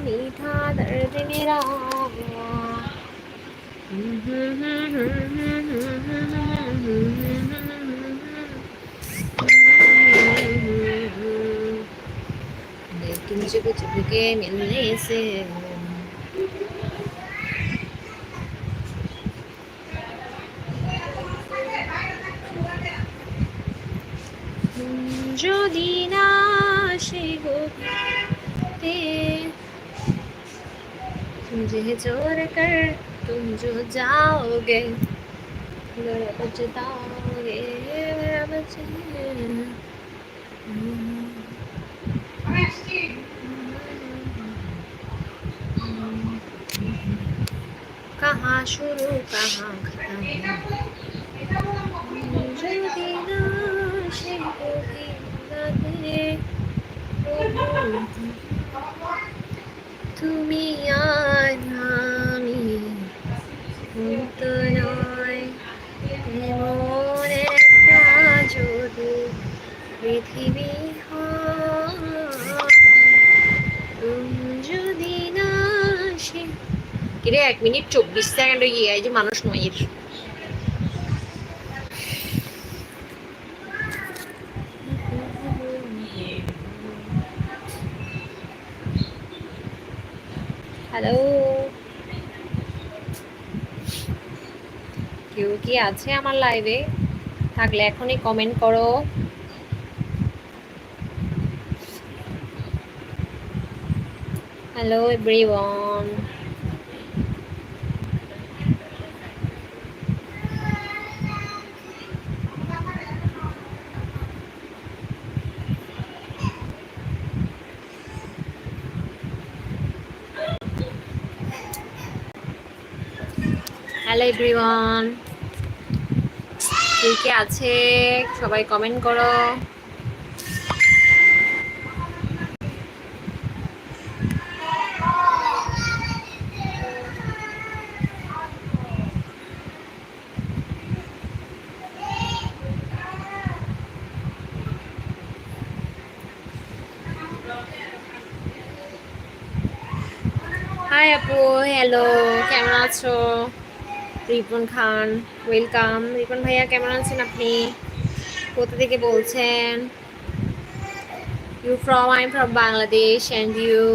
마음이 다들 비밀어 김치고 집게 밀리세요. 주디나 मुझे छोड़ कर तुम जो जाओगे मेरा बचताओगे मेरा बचे कहाँ शुरू कहाँ खत्म যদি না সে গভীরতাতে তুমি আর কিরে এক মিনিট চব্বিশ সেকেন্ড হয়ে গিয়ে এই যে মানুষ নয় হ্যালো কেউ কি আছে আমার লাইভে থাকলে এখনই কমেন্ট করো। Hello everyone hello everyone. কে কে আছে? সবাই কমেন্ট করো। হ্যালো কেমন আছো? রিপন খান, ওয়েলকাম। রিপন ভাইয়া, কেমন আছেন আপনি? কোথা থেকে বলছেন? You from I from Bangladesh and you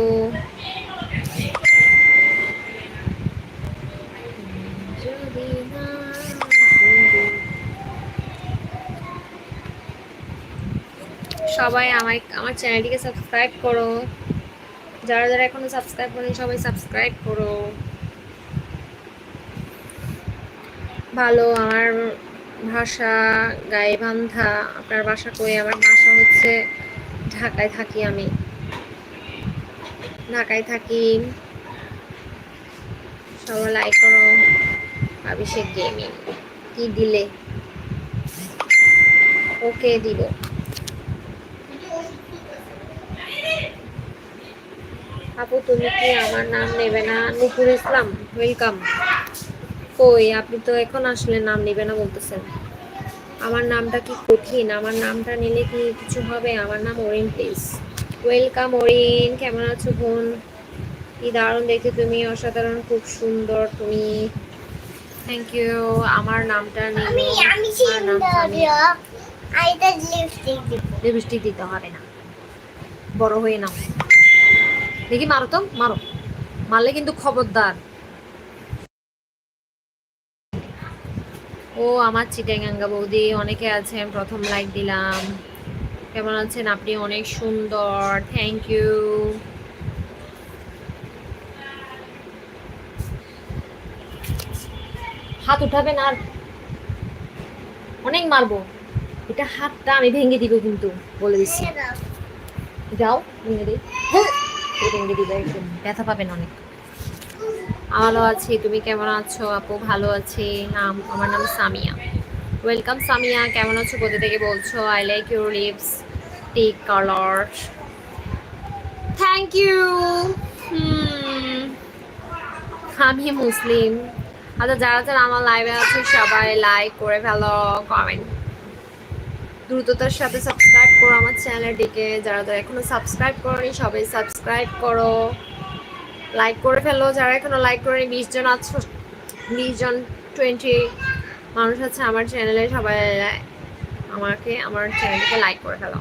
সবাই আমায়, আমার চ্যানেলটিকে সাবস্ক্রাইব করো। যারা যারা এখনও সাবস্ক্রাইব করেন, সবাই সাবস্ক্রাইব করো। ভালো, আমার ভাষা গাইবান্ধা আপনার বাসা কই? আমার বাসা হচ্ছে ঢাকায় থাকি আমি। ঢাকায় থাকি সবাই লাইক করো অভিষেক গেমিং। কি দিলে? ওকে দিব। আপু, তুমি কি আমার নাম নেবে না? নুপুর ইসলাম ওয়েলকাম কই আপনি তো এখন আসলে নাম নেবে না বলতেছেন। আমার নামটা কি কঠিন? আমার নামটা নিলে কি কিছু হবে? আমার নাম ওরিন প্লিজ ওয়েলকাম ওরিন কেমন আছো বোন? কি দারুণ দেখতে তুমি অসাধারণ খুব সুন্দর তুমি। থ্যাংক ইউ আমার নামটা নিয়ে আমি তো লিপস্টিক দিব। লিপস্টিক দিতে হবে না। বড় হয়ে নাও। দেখি মারো তো মারো। মারলে কিন্তু খবরদার। ও আমার চিটাঙ্গা বৌদি অনেকে আছেন প্রথম লাইক দিলাম। কেমন আছেন আপনি? অনেক সুন্দর থ্যাংক ইউ হাত উঠাবেন আর? অনেক মারবো। এটা হাতটা আমি ভেঙে দিব কিন্তু বলে দিচ্ছি। যাও ভেঙে দিই। ভেঙে দিবে একদম। ব্যথা পাবেন অনেক। ভালো আছি, তুমি কেমন আছো? আপু ভালো আছি। নাম, আমার নাম সামিয়া। ওয়েলকাম সামিয়া, কেমন আছো? কোথা থেকে বলছো? I like your lipstick colour thank you আমি মুসলিম। আচ্ছা যারা যারা আমার লাইভে আছে, সবাই লাইক করে ফেলো কমেন্ট দ্রুততার সাথে সাবস্ক্রাইব করো আমার চ্যানেলটিকে যারা যারা এখনও সাবস্ক্রাইব করোনি, সবাই সাবস্ক্রাইব করো। লাইক করে ফেলো। যারা এখনও লাইক করে বিশ জন আছো, বিশ জন টোয়েন্টি মানুষ আছে আমার চ্যানেলে সবাই আমাকে, আমার চ্যানেলটাকে লাইক করে ফেলো।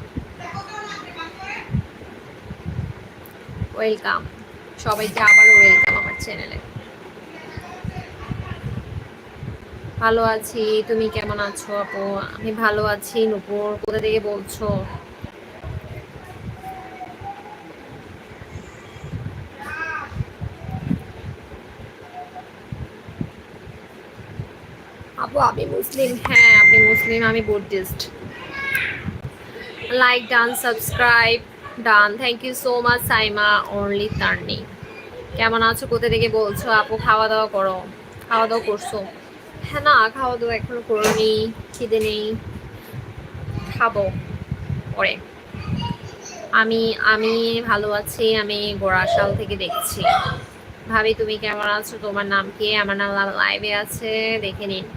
ওয়েলকাম সবাইকে আবার ওয়েলকাম আমার চ্যানেলে ভালো আছি, তুমি কেমন আছো আপু? আমি ভালো আছি, নুপুর, কোথা থেকে বলছো? আপু আমি মুসলিম। হ্যাঁ আপনি মুসলিম, আমি Buddhist like done subscribe done thank you so much Saima only তার্নি কেমন আছো? কোথা থেকে বলছো? আপু খাওয়া দাওয়া করো। খাওয়া দাওয়া করছ? হ্যাঁ না খাওয়া দাওয়া এখনও করিনি। খিদে নেই। খাব পরে। আমি আমি ভালো আছি, আমি গোড়াশাল থেকে দেখছি। ভাবি, তুমি কেমন আছো? তোমার নাম কি? আমার নাম লাইভে আছে, দেখে নিন।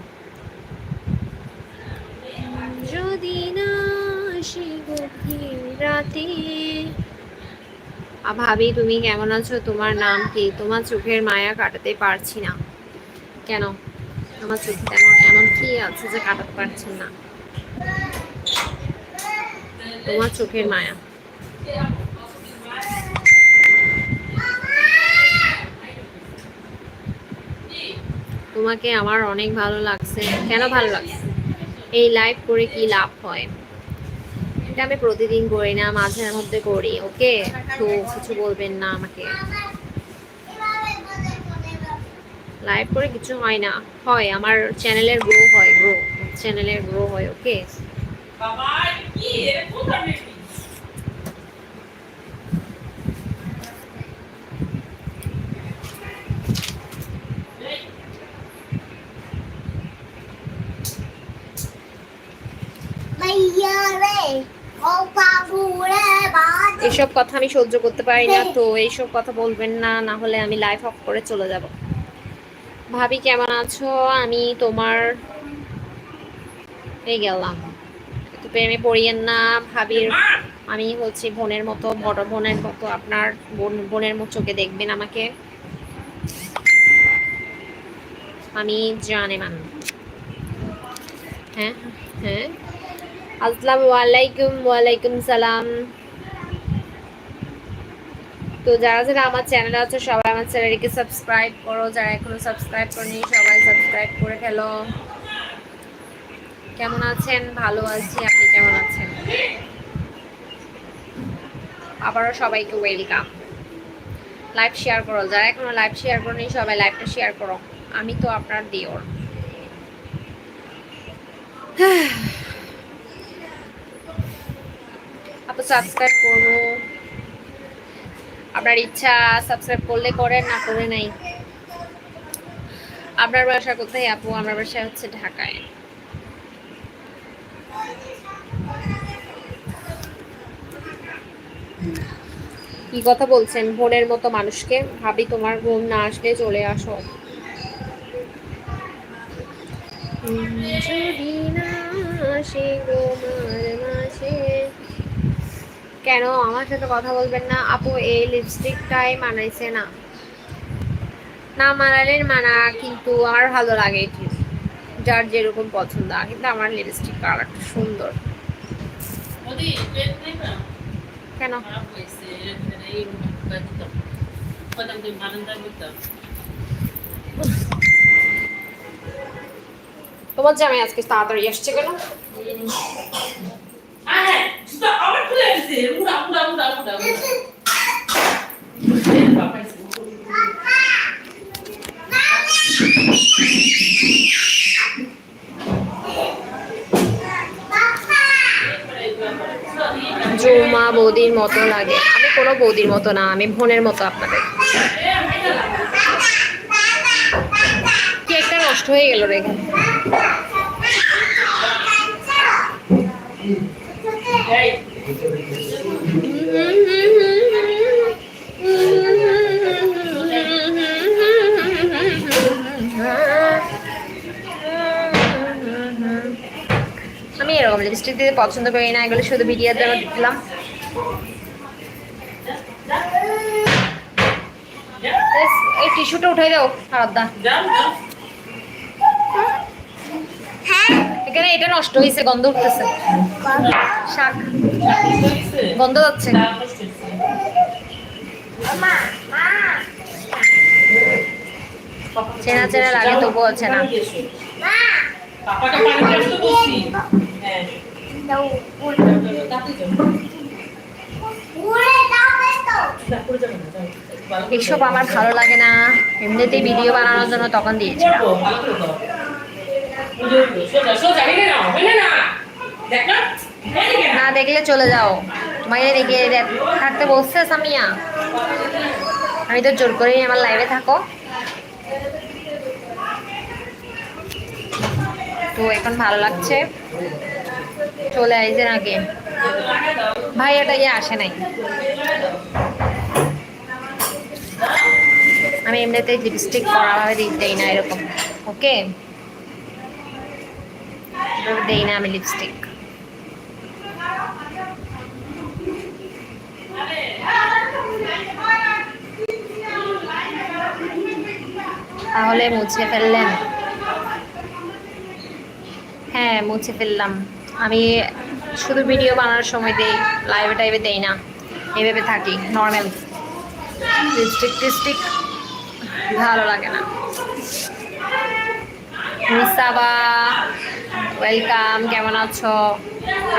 ভাবি, তুমি কেমন আছো? তোমার নাম কি? তোমার চোখের মায়া কাটাতে পারছি না। কেন? তোমার চোখে তেমন, এমন কি আছে যে কাটাতে পারছেন না? তোমার চোখের মায়া। তোমাকে আমার অনেক ভালো লাগছে। কেন ভালো লাগছে? এই লাইভ করে কি লাভ হয়? এটা আমি প্রতিদিন করি না, মাঝে মধ্যে করি, ওকে? তো কিছু বলবেন না আমাকে। লাইভ করে কিছু হয় না, হয়, আমার চ্যানেলের গ্রো হয় গ্রো চ্যানেলের গ্রো হয়, ওকে? এসব কথা আমি সহ্য করতে পারি না, তো এইসব কথা বলবেন না না হলে আমি লাইফ অফ করে চলে যাব। ভাবি, কেমন আছো? আমি তোমার এই গেলাম। একটু প্রেমে পড়িয়েন না, ভাবির, আমি হচ্ছে বোনের মতো, বড় বোনের মতো, আপনার বোন, বোনের মতো চোখে দেখবেন আমাকে। আমি জানে মান হ্যাঁ হ্যাঁ। আসসালামু আলাইকুম, ওয়ালাইকুম সালাম। তো যারা যারা আমার চ্যানেলে আছে, সবাই আমার চ্যানেলটিকে সাবস্ক্রাইব করো। যারা এখনও সাবস্ক্রাইব করেনি, সবাই সাবস্ক্রাইব করে ফেলো। কেমন আছেন? ভালো আছি, আপনি কেমন আছেন? আবারও সবাইকে ওয়েলকাম লাইভ শেয়ার করো। যারা এখনও লাইভ শেয়ার করনি, সবাই লাইভটা শেয়ার করো। আমি তো আপনার দিওর। আপু সাবস্ক্রাইব করব আপনার ইচ্ছা সাবস্ক্রাইব করলে করেন, না করে নাই। আপনার বাসা কোথায় আপু? আমার বাসা হচ্ছে ঢাকায়। কি কথা বলছেন? বোনের মতো মানুষকে। ভাবি, তোমার ঘুম না আসলে চলে আসো। যদি না আসে মাঝে কেন আমার সাথে কথা বলবেন না? আপু এই লিপস্টিকটাই মানাইছে না। না মানালেন মানা কিন্তু আমার ভালো লাগে এটি। যার যেরকম পছন্দ কিন্তু আমার লিপস্টিক কালারটা সুন্দর। কেন? তোমার জামাই আজকে তাড়াতাড়ি আসছে কেন? আমার জমা বৌদির মতো লাগে। আমি কোনো বৌদির মতো না, আমি বোনের মতো আপনাদের। কেকটা নষ্ট হয়ে গেল রে এখানে। আমি এরকম লিপস্টিক দিতে পছন্দ করি না এগুলো শুধু ভিডিওর জন্য দিলাম। টিস্যুটা উঠাই দাও আলাদা হ্যাঁ। এখানে এটা নষ্ট হয়েছে গন্ধ উঠতেছে। শাক। গন্ধ যাচ্ছে চেনা চেনা লাগে তবুও চেনা পানি এসো। মা পাপাকে পানি দিয়ে আসতে বলছি হ্যাঁ দাও তাতে যাও উড়ে যাবে তো না, এসব আমার ভালো লাগে না এমনিতেই ভিডিও বানানোর জন্য তখন দিয়েছিলাম। সোজা, সোজা, না। দেখ না, না। দেখলে চলে যাও। তোমাকে দেখে থাকতে বসছে সামিয়া। আমি তো জোর করেই আমার লাইভে থাকো। তো এখন ভালো লাগছে। চলে আইসেন আগে ভাই, এটা ইয়ে আসে নাই। আমি এমনিতে লিপস্টিক করাভাবে দেই না এরকম ওকে দেই না আমি লিপস্টিক তাহলে মুছে ফেললেন। হ্যাঁ মুছে ফেললাম। আমি শুধু ভিডিও বানানোর সময় দেই লাইভে টাইভে দেই না। এইভাবে থাকি নর্মাল লিপস্টিক টিস্টিক ভালো লাগে না। মিসাবা ওয়েলকাম কেমন আছো?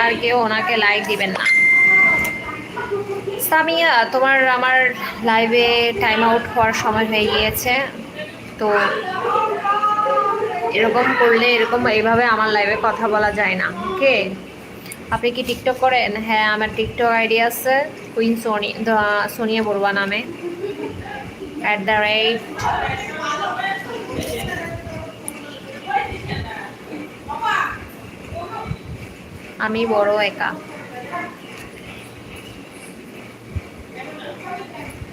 আর কেউ ওনাকে লাইক দিবেন না। সামিয়া, তোমার আমার লাইভে টাইম আউট হওয়ার সময় হয়ে গিয়েছে। তো এরকম করলে এরকম এইভাবে আমার লাইভে কথা বলা যায় না ওকে আপনি কি টিকটক করেন? হ্যাঁ আমার টিকটক আইডি আছে কুইন সোনি সোনিয়া বড়ুয়া নামে। অ্যাট দ্য রেট আমি বড় একা।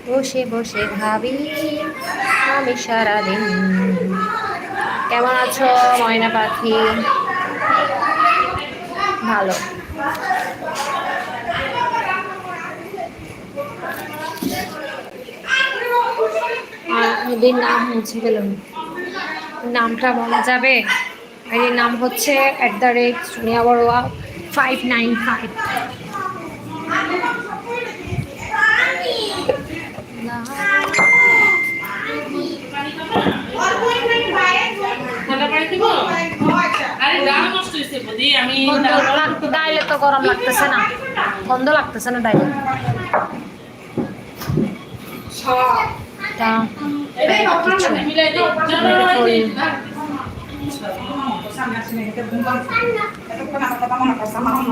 বসে বসে ভাবি, আমি সারাদিন কেমন আছো, ময়না পাখি? ভালো। এদের নাম মুছে গেলাম নামটা বলা যাবে? এর নাম হচ্ছে at the rate Sonia Barua five nine five ডাইলে তো গরম লাগতেছে না। গন্ধ লাগতেছে না ডাইলে।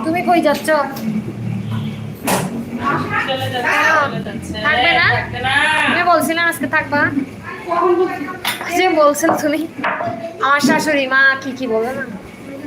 তুমি কই যাচ্ছ। থাকবে না? তুমি বলছিলাম আজকে থাকবা? যে বলছেন তুমি। আমার শাশুড়ি মা কি কি বলে না?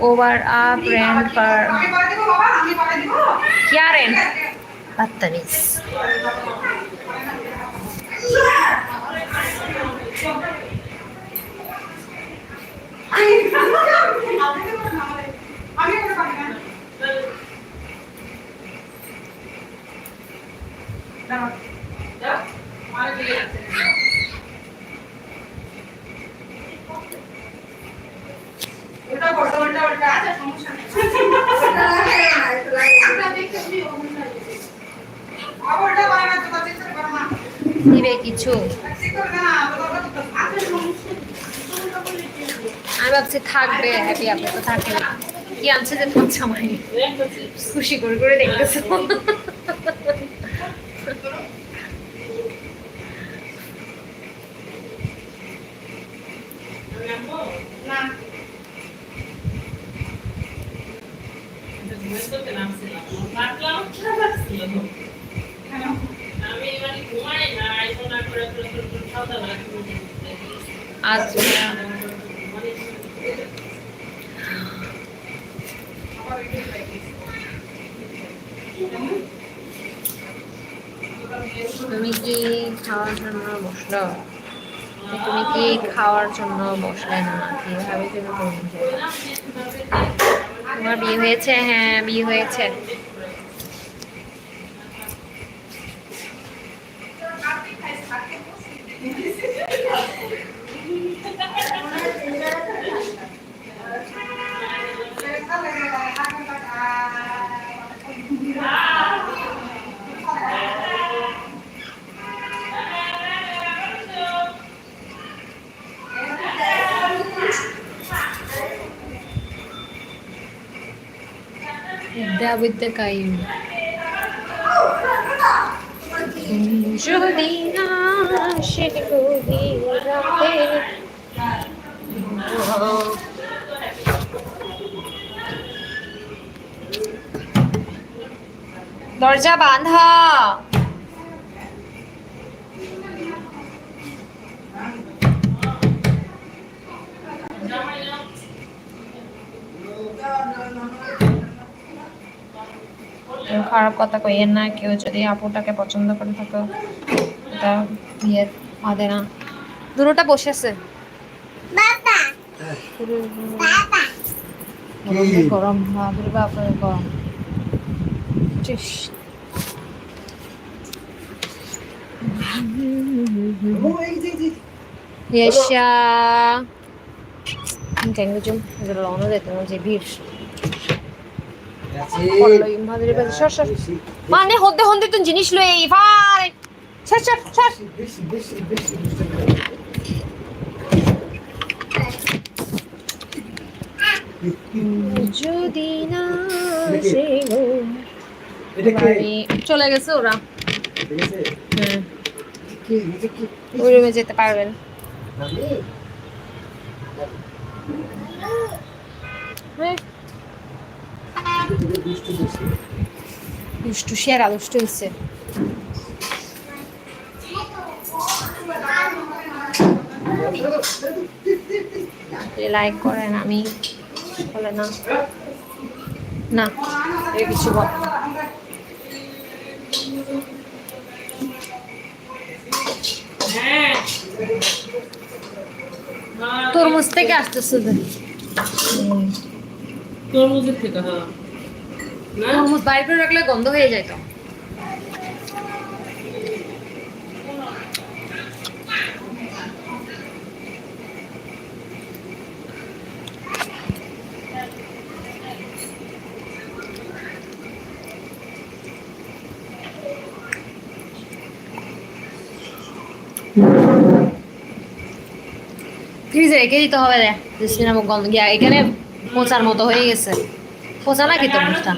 ओवर आप रेंट पर क्या रेंट बदतमीज হ্যাপি আপনি তো থাকেন। কি আনছে যে তোমার জামাই? খুশি করে করে দেখতেছো। আমি আনব? না এটা ঘুমের করতে নামছিলাম। ভাবলাম, খারাপ লাগছিল তো। কেন আমি মানে ঘুমাই না, এখন আর করে করে করে আজমিরা তুমি কি খাওয়ার জন্য বসল তুমি কি খাওয়ার জন্য বসলেন না তুমি তোমার বিয়ে হয়েছে? হ্যাঁ বিয়ে হয়েছে। বিদ্যা কাইম যদি না সে দরজা বাঁধা। কেউ খারাপ কথা কইয়েন না কেউ যদি আপুটাকে পছন্দ করে থাকো এটা বিয়ের বাদে না। দুটোটা বসে আছে গরমে বাপরে বাপরে গরম। চিস। Yesha. Tengo yo lo ভিড় পড়ল ইমভাদের কাছে সর সর মানে হতে হতে তো জিনিস লই ভাই। সর সর সর যদি না সে চলে গেছে ওরা। হ্যাঁ। ওই রুমে যেতে পারবেন। হ্যাঁ। দুষ্টু সেরা দুষ্টু হয়েছে। লাইক করেন আমি বলে না। না এর কিছু বল। হ্যাঁ তরমুজ থেকে আসতেছে তরমুজের থেকে হ্যাঁ। গন্ধ হয়ে যায় তো। ফ্রিজে রেখে দিতে হবে রে সিনেমা গন্ধ এখানে পচার মতো হয়ে গেছে। পচা নাকি তরমুজটা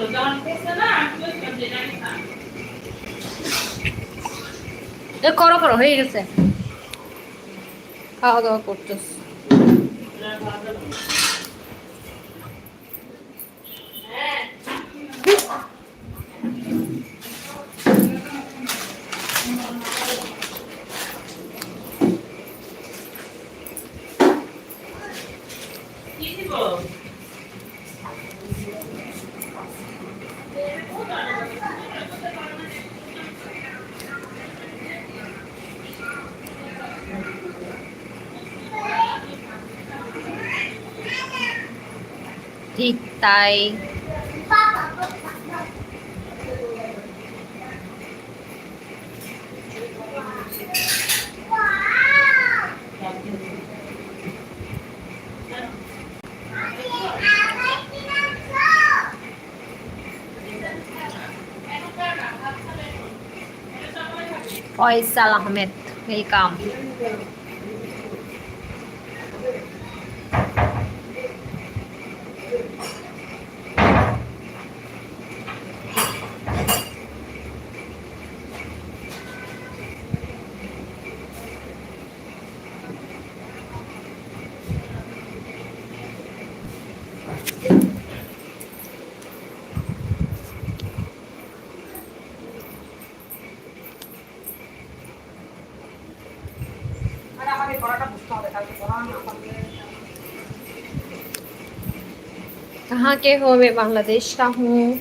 এ করো করো হয়ে গেছে। খাওয়া দাওয়া করতেছ। ঠিক তাই ফয়সাল আহমেদ ওয়েলকাম कहाँ के हो मैं बांग्लादेश का हूँ?